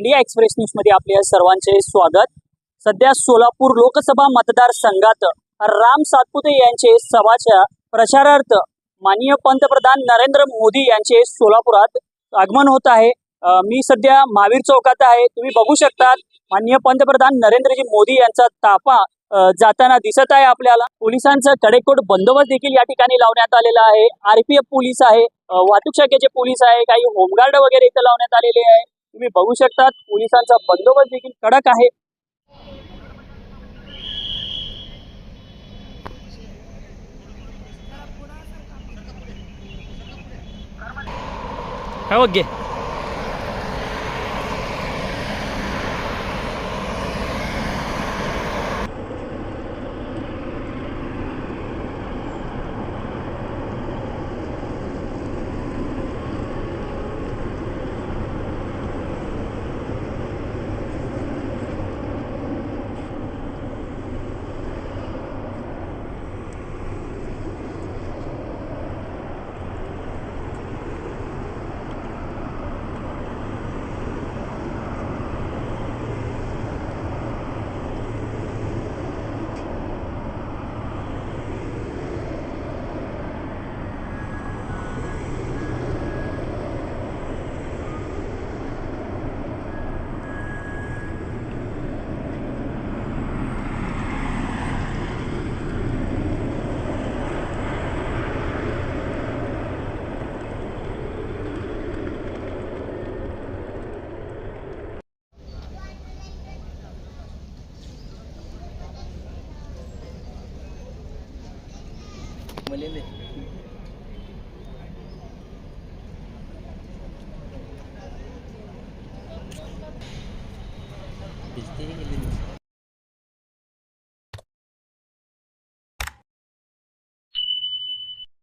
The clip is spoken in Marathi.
इंडिया एक्सप्रेस न्यूजमध्ये आपल्या सर्वांचे स्वागत. सध्या सोलापूर लोकसभा मतदारसंघात राम सातपुते यांचे सभाच्या प्रचारार्थ माननीय पंतप्रधान नरेंद्र मोदी यांचे सोलापुरात आगमन होत आहे. मी सध्या महावीर चौकात आहे. तुम्ही बघू शकता माननीय पंतप्रधान नरेंद्रजी मोदी यांचा ताफा जाताना दिसत आहे आपल्याला. पोलिसांचा कडेकोट बंदोबस्त देखील या ठिकाणी लावण्यात आलेला आहे. आरपीएफ पोलीस आहे वाहतूक शाखेचे पोलीस आहे काही होमगार्ड वगैरे इथं लावण्यात आलेले आहे. तुम्ही बघू शकता पोलिसांचा बंदोबस्त देखील कडक आहे. हो ಮನೆಯಲ್ಲಿ. ಬಿಸ್ತೀರಿಗೆ